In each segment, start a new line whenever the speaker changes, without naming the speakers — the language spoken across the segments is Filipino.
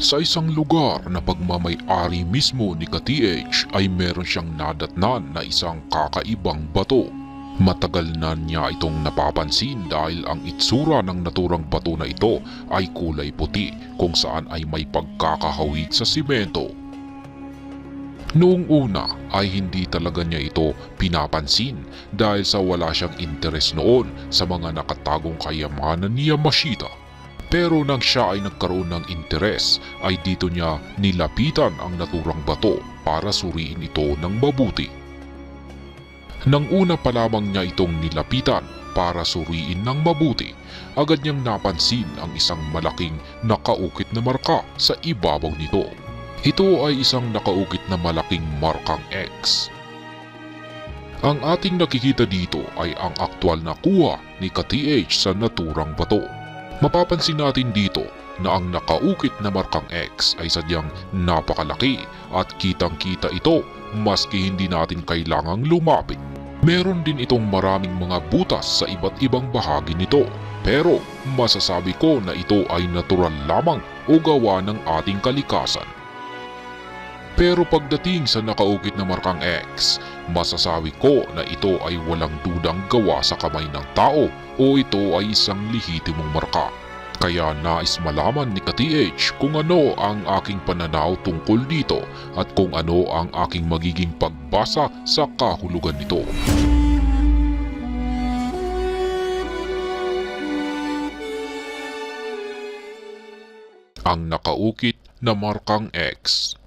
Sa isang lugar na pagmamay-ari mismo ni ka-TH ay meron siyang nadatnan na isang kakaibang bato. Matagal na niya itong napapansin dahil ang itsura ng naturang bato na ito ay kulay puti kung saan ay may pagkakahawig sa simento. Noong una ay hindi talaga niya ito pinapansin dahil sa wala siyang interes noon sa mga nakatagong kayamanan ni Yamashita. Pero nang siya ay nagkaroon ng interes ay dito niya nilapitan ang naturang bato para suriin ito ng mabuti. Nang una pa lamang niya itong nilapitan para suriin ng mabuti, agad niyang napansin ang isang malaking nakaukit na marka sa ibabaw nito. Ito ay isang nakaukit na malaking markang X. Ang ating nakikita dito ay ang aktwal na kuha ni ka-TH sa naturang bato. Mapapansin natin dito na ang nakaukit na markang X ay sadyang napakalaki at kitang kita ito maski hindi natin kailangang lumapit. Meron din itong maraming mga butas sa iba't ibang bahagi nito pero masasabi ko na ito ay natural lamang o gawa ng ating kalikasan. Pero pagdating sa nakaukit na markang X, masasabi ko na ito ay walang dudang gawa sa kamay ng tao o ito ay isang lehitimong marka. Kaya nais malaman ni ka-TH kung ano ang aking pananaw tungkol dito at kung ano ang aking magiging pagbasa sa kahulugan nito. Ang nakaukit na markang X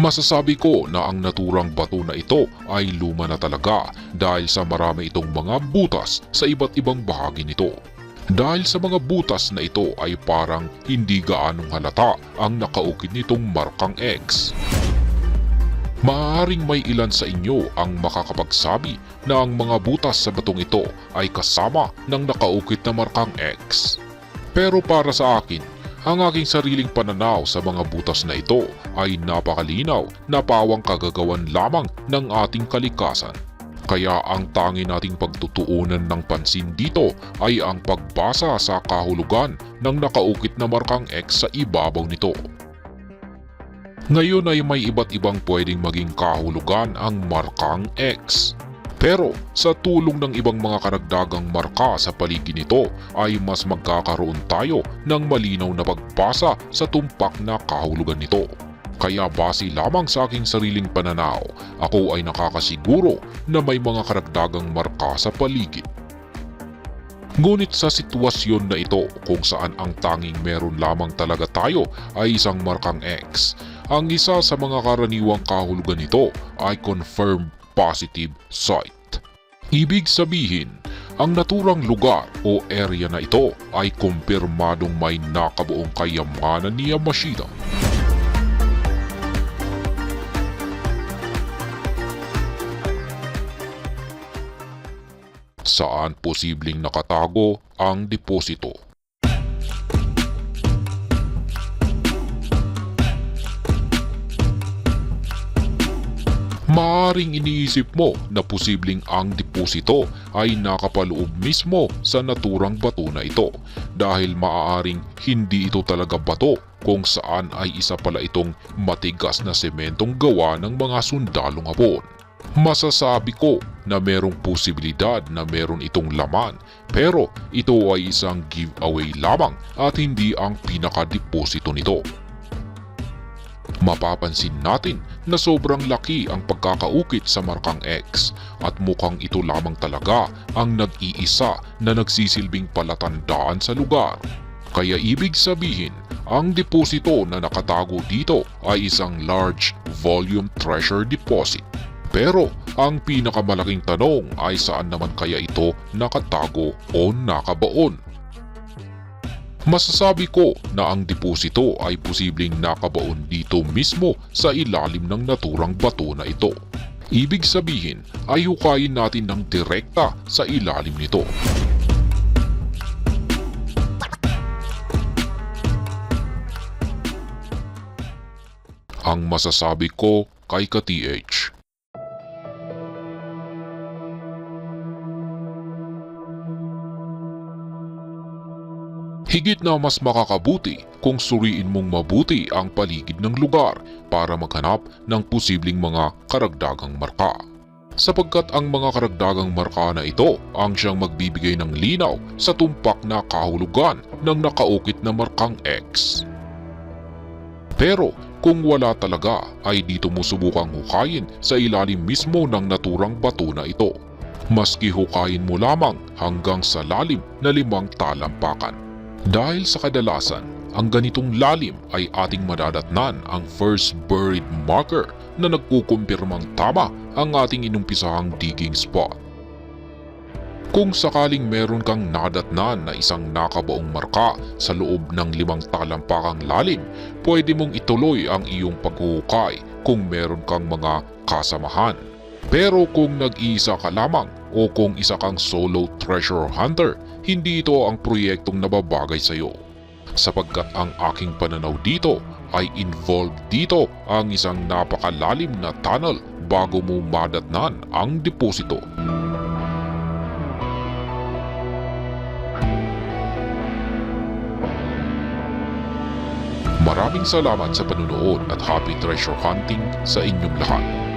Masasabi ko na ang naturang bato na ito ay luma na talaga dahil sa marami itong mga butas sa iba't ibang bahagi nito. Dahil sa mga butas na ito ay parang hindi gaanong halata ang nakaukit nitong markang X. Maaaring may ilan sa inyo ang makakapagsabi na ang mga butas sa batong ito ay kasama ng nakaukit na markang X. Pero para sa akin, ang aking sariling pananaw sa mga butas na ito ay napakalinaw na pawang kagagawan lamang ng ating kalikasan. Kaya ang tangi nating pagtutuunan ng pansin dito ay ang pagbasa sa kahulugan ng nakaukit na markang X sa ibabaw nito. Ngayon ay may iba't ibang pwedeng maging kahulugan ang markang X. Pero sa tulong ng ibang mga karagdagang marka sa paligid nito ay mas magkakaroon tayo ng malinaw na pagbasa sa tumpak na kahulugan nito. Kaya base lamang sa aking sariling pananaw, ako ay nakakasiguro na may mga karagdagang marka sa paligid. Ngunit sa sitwasyon na ito kung saan ang tanging meron lamang talaga tayo ay isang markang X, ang isa sa mga karaniwang kahulugan nito ay confirmed positive site. Ibig sabihin, ang naturang lugar o area na ito ay kumpirmadong may nakabuong kayamanan ni Yamashita. Saan posibleng nakatago ang deposito? Maaring iniisip mo na posibleng ang deposito ay nakapaloob mismo sa naturang bato na ito dahil maaaring hindi ito talaga bato kung saan ay isa pala itong matigas na sementong gawa ng mga sundalong hapon. Masasabi ko na merong posibilidad na meron itong laman pero ito ay isang giveaway lamang at hindi ang pinakadeposito nito. Mapapansin natin na sobrang laki ang pagkakaukit sa markang X at mukhang ito lamang talaga ang nag-iisa na nagsisilbing palatandaan sa lugar. Kaya ibig sabihin, ang deposito na nakatago dito ay isang large volume treasure deposit. Pero ang pinakamalaking tanong ay saan naman kaya ito nakatago o nakabaon? Masasabi ko na ang deposito ay posibleng nakabaon dito mismo sa ilalim ng naturang bato na ito. Ibig sabihin ay hukayin natin ng direkta sa ilalim nito. Ang masasabi ko kay ka-TH Higit na mas makakabuti kung suriin mong mabuti ang paligid ng lugar para maghanap ng posibleng mga karagdagang marka. Sapagkat ang mga karagdagang marka na ito ang siyang magbibigay ng linaw sa tumpak na kahulugan ng nakaukit na markang X. Pero kung wala talaga ay dito mo subukang hukayin sa ilalim mismo ng naturang bato na ito. Maski hukayin mo lamang hanggang sa lalim na limang talampakan. Dahil sa kadalasan, ang ganitong lalim ay ating madadatnan ang first buried marker na nagkukumpirmang tama ang ating inumpisahang digging spot. Kung sakaling meron kang nadatnan na isang nakabaong marka sa loob ng limang talampakang lalim, pwede mong ituloy ang iyong paghuhukay kung meron kang mga kasamahan. Pero kung nag-iisa ka lamang o kung isa kang solo treasure hunter, hindi ito ang proyektong nababagay sa iyo. Sapagkat ang aking pananaw dito ay involved dito ang isang napakalalim na tunnel bago mo madatnan ang deposito. Maraming salamat sa panunood at happy treasure hunting sa inyong lahat.